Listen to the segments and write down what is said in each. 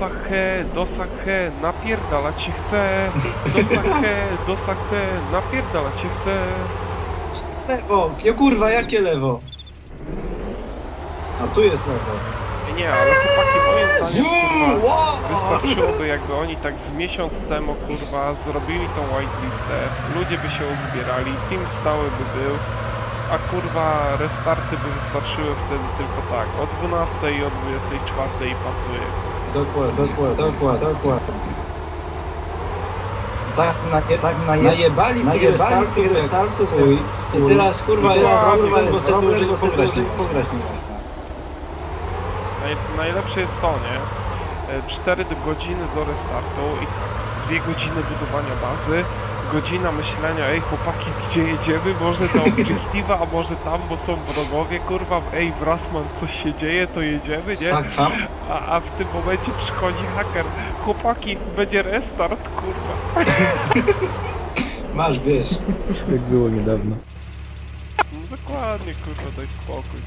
Sache, do Sache, napierdalać się chce. Do Sache, do Sache, napierdalać się chce. Lewo! Ja kurwa, jakie lewo? A tu jest lewo. Nie, ale chłopaki moim zdaniem kurwa, wystarczyłoby jakby oni tak z miesiąc temu kurwa zrobili tą whitelistę, ludzie by się uzbierali, team stały by był, a kurwa restarty by wystarczyły wtedy tylko tak, o 12 i o 24 pasuje. Dokładnie, dokładnie, dokładnie, dokładnie. Tak, naje, tak naje, najebali tych restartów jak chuj. I teraz kurwa jest problem, bo sobie dłużej pograć nie pograć nie można. Naj, najlepsze jest to, nie? 4 godziny do restartu i tak, 2 godziny budowania bazy, godzina myślenia, ej chłopaki, gdzie jedziemy? Może do Objectiva, a może tam, bo są wrogowie, kurwa, ej Brasman, coś się dzieje, to jedziemy, nie? A, a w tym momencie przychodzi haker, chłopaki, będzie restart, kurwa. Masz, wiesz. Jak było niedawno. No dokładnie, kurwa, daj spokój.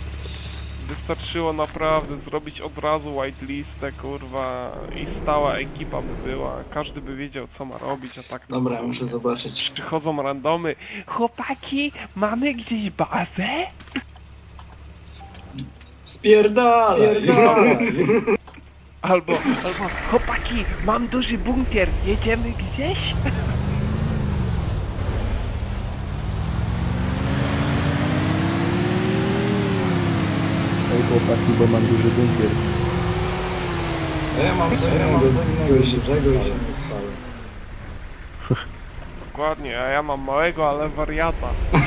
Wystarczyło naprawdę zrobić od razu whitelistę, kurwa, i stała ekipa by była, każdy by wiedział co ma robić, a tak... to Dobra, kurwa, muszę zobaczyć. Przychodzą randomy, chłopaki, mamy gdzieś bazę? Spierdalaj! Albo, albo, chłopaki, mam duży bunkier, jedziemy gdzieś? Chłopaki, bo mam duży bunkier. Ja mam co innego, innego się czego i się. Dokładnie, a ja mam małego, ale wariata.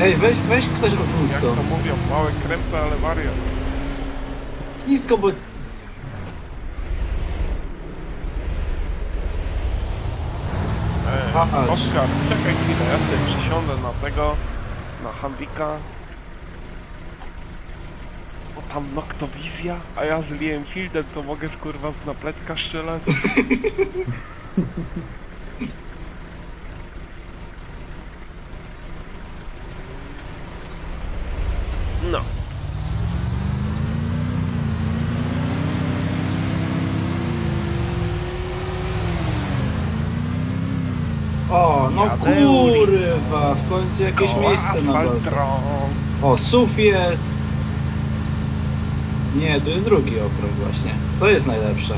Ej, weź, weź ktoś Jak ognisko. to mówią, małe kręte, ale wariat. Ognisko, bo... Patrz. Oskar, czekaj chwilę, ja sobie przysiądę na tego, na Handika. Bo tam Noktowizja, a ja z Liam Fieldem to mogę z kurwa z napletka strzelać. No. O, no Jadę, kurwa, w końcu jakieś Koła miejsce na. Asfaltron. O, SUV jest. Nie, to jest drugi okrąg właśnie. To jest najlepsze.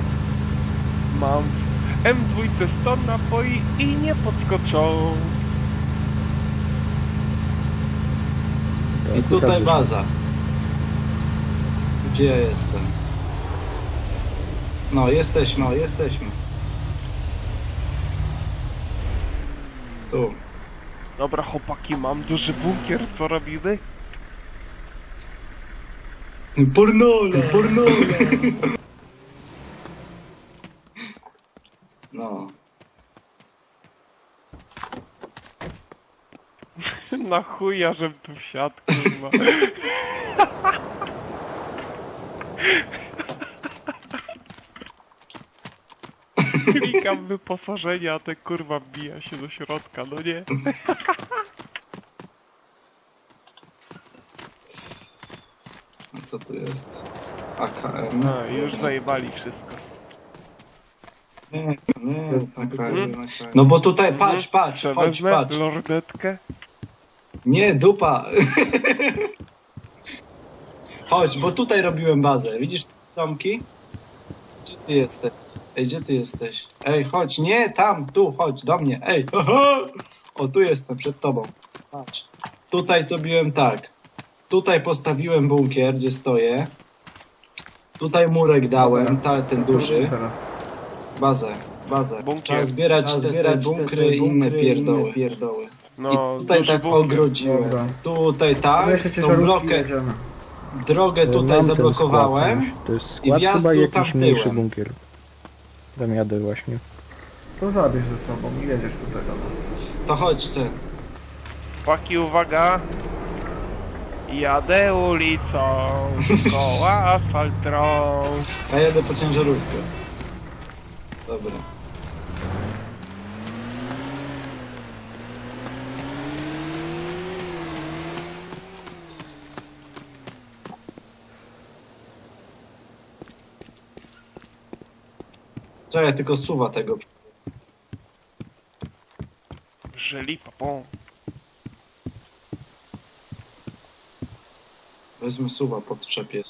Mam w M2 100 napoi i nie podskoczą. I tutaj baza. Gdzie ja jestem? No, jesteśmy, o, jesteśmy. Tu. Dobra chłopaki, mam duży bunkier, co robimy? Pornole, pornole! No. Na chuja, żem tu wsiadł, kurwa. Klikam wyposażenie, a ten kurwa wbija się do środka, no nie? A co tu jest? AKM. No i już zajebali wszystko. Nie, nie, AKM. No bo tutaj, patrz, patrz, Co, chodź, wezmę patrz. lornetkę? Nie, dupa. Chodź, bo tutaj robiłem bazę. Widzisz te domki? Gdzie ty jesteś? Ej, gdzie ty jesteś? Ej, chodź, nie, tam, tu, chodź, do mnie. Ej! O, tu jestem, przed tobą. Patrz. Tutaj zrobiłem tak. Tutaj postawiłem bunkier, gdzie stoję. Tutaj murek dałem, ta, ten duży. Bazę, bazę. Bunkier. Trzeba zbierać te, te bunkry i inne pierdoły. pierdoły. No, I tutaj duży tak bunkier. ogrodziłem. Dobra. Tutaj tak, tą blokę, drogę tutaj zablokowałem. skład, To jest i wjazd tu tam tyłem. bunkier. Tam jadę właśnie. To zabierz ze sobą i jedziesz tutaj do nas. To chodźcie. Chłopaki, uwaga! Jadę ulicą, koła asfaltrą. Ja jadę po ciężarówkę. Dobra. Czekaj, tylko suwa tego. Żyli papą. Wezmę suwa, podczepię.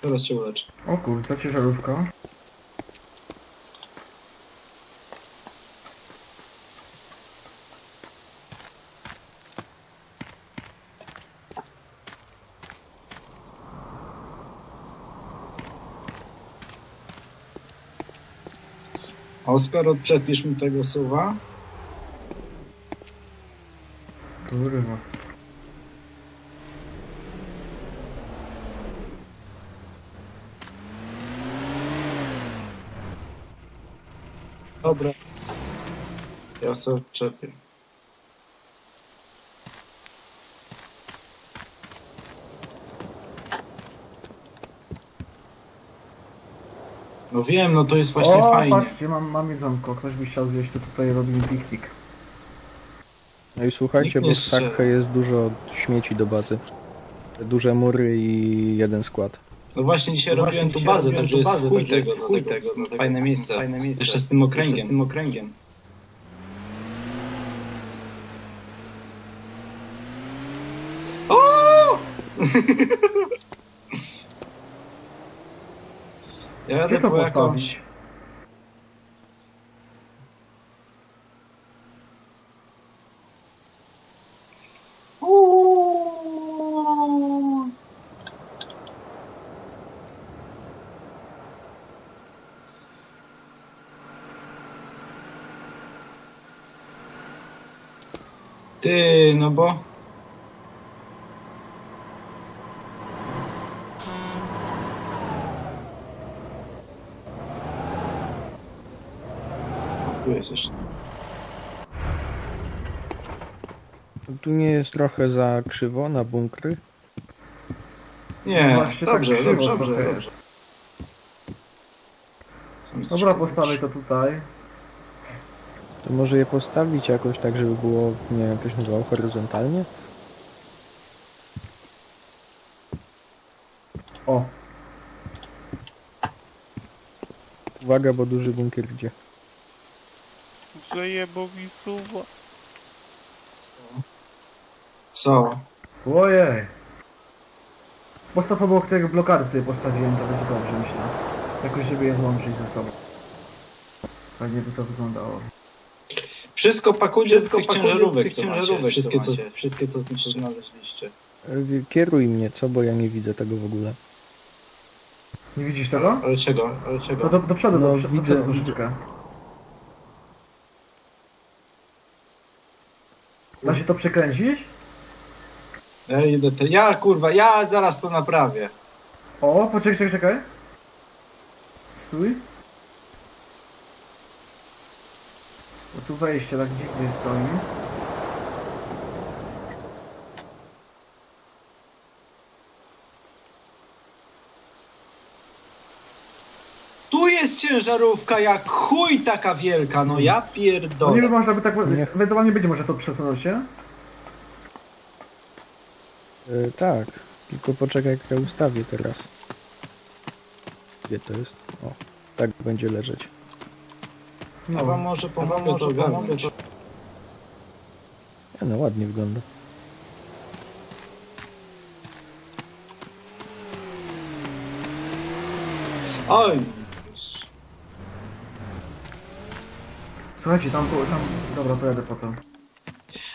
Teraz cię uleczę. O kurde, ciężarówka. Oskar, odczepisz mi tego suwa? Kurwa. Dobra. Ja sobie odczepię. No wiem, no to jest właśnie o, fajnie. patrzcie, mam, mam jedzonko. Ktoś by chciał zjeść, to tutaj robimy piknik. No i słuchajcie, Nikt nie bo w strzela. Jest dużo śmieci do bazy. Te Duże mury i jeden skład. No właśnie dzisiaj robiłem tu bazę, także jest chuj tego, chuj tego, no, fajne miejsce. Jeszcze z tym okręgiem. Tym okręgiem. O! ja Gdzie jadę to po jakąś... postawić? Uuu. Ty, no bo... O, jest jeszcze. Tu nie jest trochę za krzywo na bunkry? Nie, Właśnie tak dobrze, krzywo dobrze, trochę dobrze. Są Dobra, postawię to tutaj. To może je postawić jakoś tak, żeby było, nie wiem, jak to się nazywało, horyzontalnie? O, Uwaga, bo duży bunkier idzie. Zajebał mi suwa. Co? Co? ojej. Postaw obok tego blokady sobie postawiłem, to będzie dobrze, myślę. Jakoś, żeby je złączyć ze sobą. Fajnie by to wyglądało. Wszystko pakujcie do tych ciężarówek, tych co macie. Wszystkie, co, wszystkie, co znaleźliście. Kieruj mnie, co? Bo ja nie widzę tego w ogóle. Nie widzisz tego? Ale czego? Ale To czego? do, do przodu, No, do, do widzę, przodu widzę. Da się to przekręcić? Ja idę te... Ja kurwa, ja zaraz to naprawię. O, poczekaj, czekaj, czekaj. Stój. Bo tu wejście tak dziwnie stoi. Tu jest ciężarówka jak chuj taka wielka, no ja No nie pierdolę. wiem, można by tak... Nie. Ewentualnie będzie może to przesunąć się? E, tak, tylko poczekaj, jak ja ustawię teraz. Gdzie to jest? O, tak będzie leżeć. Ja wam może pomogę to ogarnąć. Ja, no ładnie wygląda. Oj. Słuchajcie, tam, tam... Dobra, pojadę potem.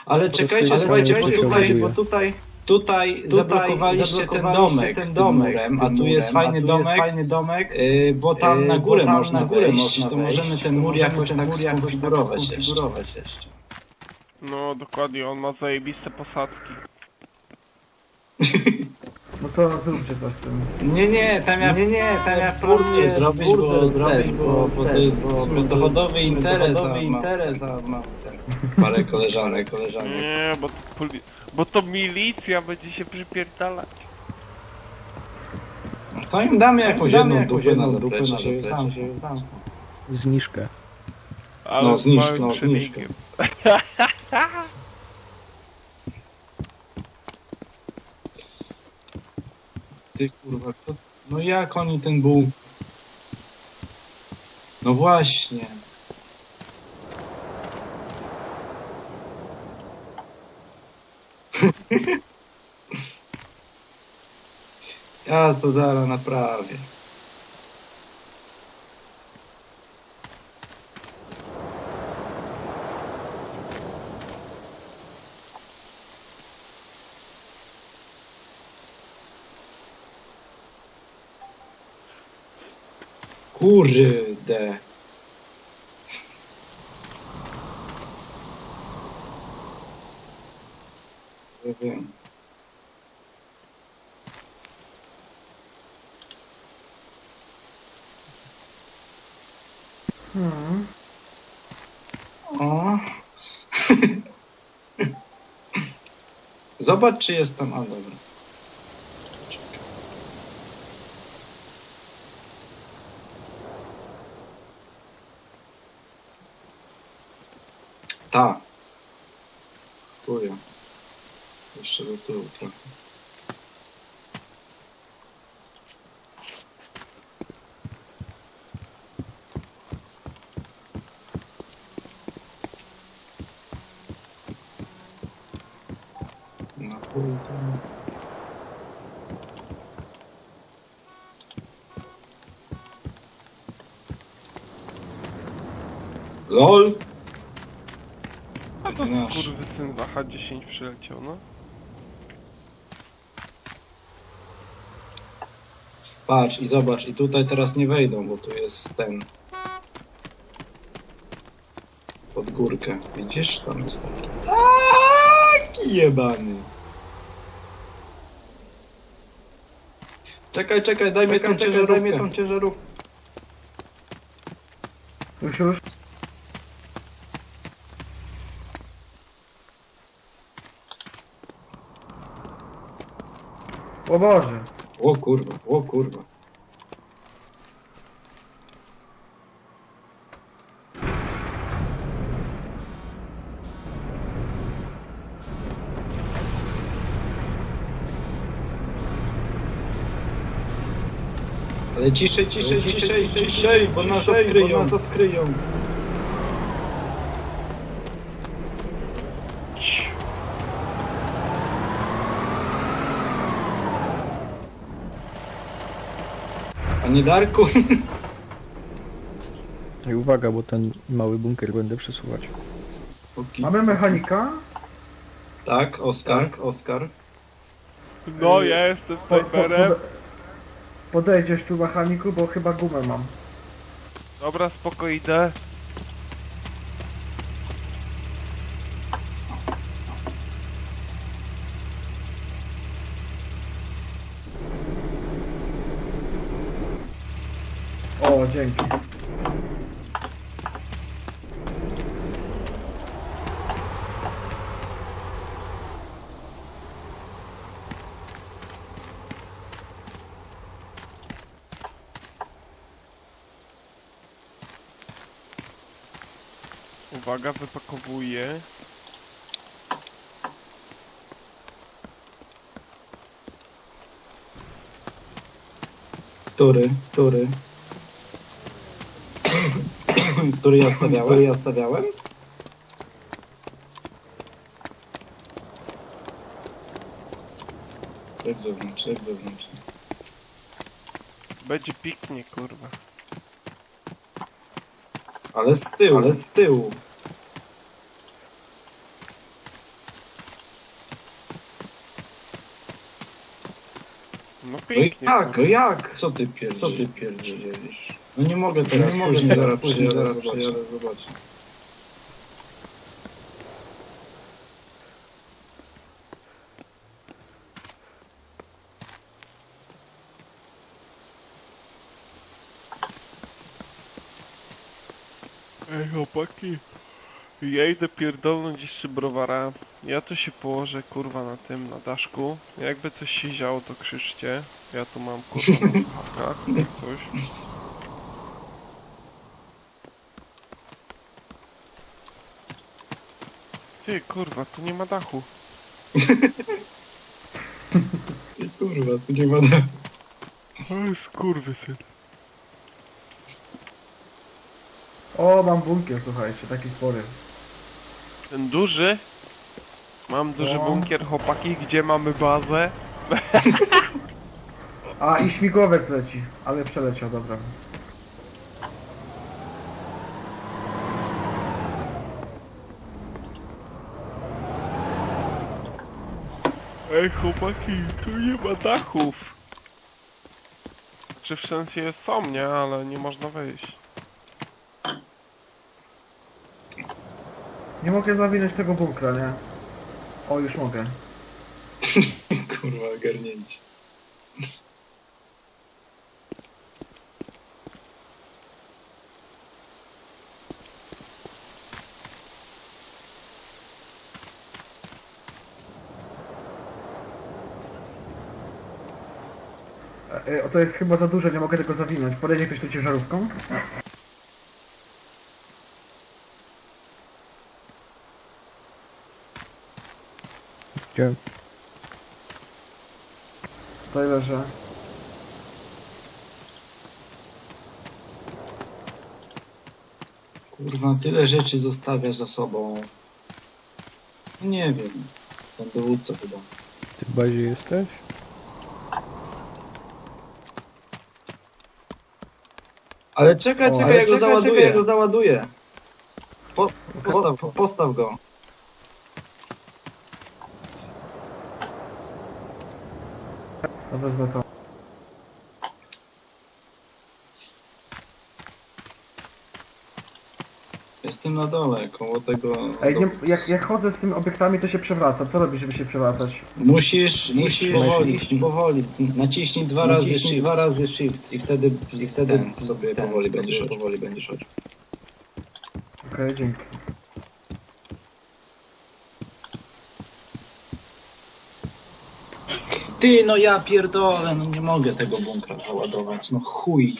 Ale czekajcie, Ale słuchajcie, bo czekajcie, tutaj, bo tutaj... Tutaj zablokowaliście ten domek tym murem, a tu jest fajny domek, fajny domek. yy, bo tam Yy, na górę tam można na górę wejść, można to wejść, możemy ten mur możemy jakoś ten tak mur tak skonfigurować jeszcze. skonfigurować jeszcze. No dokładnie, on ma zajebiste posadki. No to zróbcie coś z tym. Nie, nie, tam ja Nie, nie, tam ja burdę zrobić, bo, ten, bo, bo to jest dochodowy interes, dochodowy a mam, interes, a mam parę koleżanek, koleżanek. Nie, bo to, poli... bo to milicja będzie się przypierdalać. To im damy jakąś Damy jedną jakąś dupę na dupę zaplecze, żeby sam żeby sam. Zniżkę. Ale No, zniszcz, no, przebiegiem. Ty kurwa, kto... No jak oni ten był? No właśnie. Ja to zaraz naprawię. Kurde. Ja wiem. Hmm. O. Zobacz, czy jest tam. A dobra. Ta. Chuja. Jeszcze do tyłu trochę. LOL! To Nasz. kurwy syn Waha 10 przyleciał, no. Patrz i zobacz, i tutaj teraz nie wejdą, bo tu jest ten. Pod górkę. Widzisz? Tam jest taki. Taki jebany. Czekaj, czekaj, daj mi tą ciężarówkę. tą ciężarówkę. Już, już. O Boże. O kurwa, o kurwa. Ale ciszej, ciszej, ciszej, ciszej, bo nas odkryją. Bo nas odkryją. Panie Darku. I uwaga, bo ten mały bunkier będę przesuwać. Mamy mechanika? Tak, Oskar. Oskar. No, ja jestem Po, po, snajperem. pode- Podejdziesz tu mechaniku, bo chyba gumę mam. Dobra, spoko, idę. O, dzięki. Uwaga, wypakowuję. Który? Który? Który ja stawiałem? Który ja stawiałem? Jak zewnątrz, jak wewnątrz. Będzie piknik, kurwa. Ale z tyłu. Ale z tyłu. No No piknik. jak? no. No jak? Co ty pierdzisz? Co ty pierdzielisz? No nie mogę teraz, nie później, mogę, zaraz później, zaraz przyjadę, zobaczę. Ej, chłopaki. Ja idę pierdolnąć jeszcze browara. Ja tu się położę, kurwa, na tym, na daszku. Jakby coś się działo, to krzyczcie. Ja tu mam, kurwa, haka, coś. Ty, kurwa, tu nie ma dachu. Ty kurwa, tu nie ma dachu. Oj, skurwysyn. O, mam bunkier, słuchajcie, taki spory. Ten duży? Mam duży No. bunkier, chłopaki, gdzie mamy bazę? A, i śmigłowiec leci, ale przeleciał, dobra. Ej, chłopaki, tu nie ma dachów. Czy w sensie są, nie? Ale nie można wejść. Nie mogę zawinąć tego bunkra, nie? O, już mogę. Kurwa, ogarnięcie. E, to jest chyba za duże, nie mogę tego zawinąć. Podejdzie ktoś tu ciężarówką? Gdzie? Tutaj leżę. Kurwa, tyle rzeczy zostawia za sobą. Nie wiem. Ten dowódca chyba. Ty w bazie jesteś? Ale czekaj, O, czekaj, ale ja go czekaj, załaduję. czekaj, ja go załaduję. Po, postaw Po- go. Postaw go. Wezmę to. Jestem na dole, koło tego... Ej, nie, jak, jak chodzę z tymi obiektami, to się przewraca. Co robisz, żeby się przewracać? Musisz, musisz powoli, iść powoli. Naciśnij dwa razy Naciśnij shift. dwa razy shift. I wtedy, i wtedy ten, sobie ten, powoli będziesz chodził. powoli będziesz chodził. Okej, dzięki. Ty, no ja pierdolę, no nie mogę tego bunkra załadować, no chuj.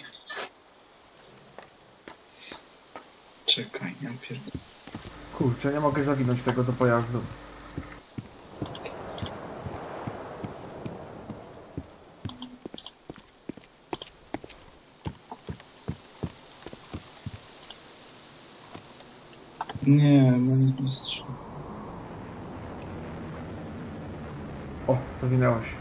Czekaj, ja pierdolę. Kurczę, nie mogę zawinąć tego do pojazdu. Nie, no nie strzela. O, zawinęło się.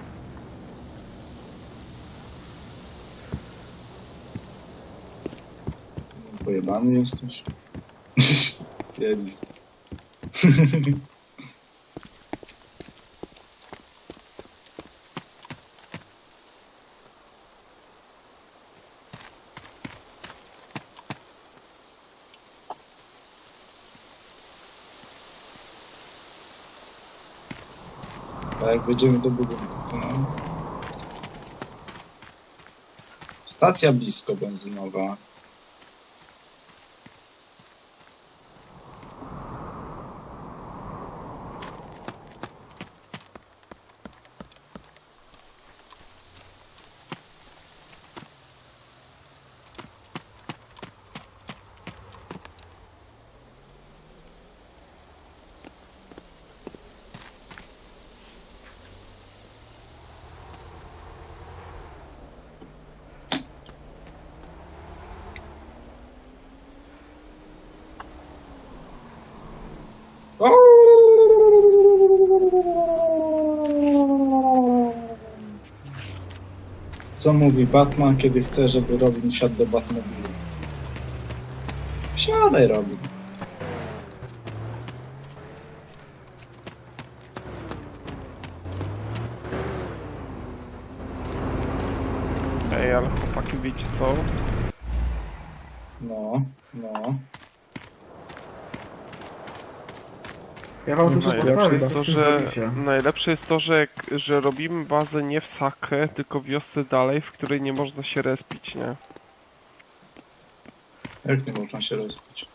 Pojebany jesteś? Jelis. A jak wejdziemy do budynku, to... Stacja blisko benzynowa. Co mówi Batman, kiedy chce, żeby Robin wsiadł do Batmobilu? Wsiadaj, Robin. Ej, ale chłopaki, wiecie co? No, no. Ja wam coś Najlepsze jest to, że najlepsze jest to, że, jak- że robimy bazę nie w Sakę, tylko w wiosce dalej, w której nie można się respić, nie? Jak nie można się rozpić?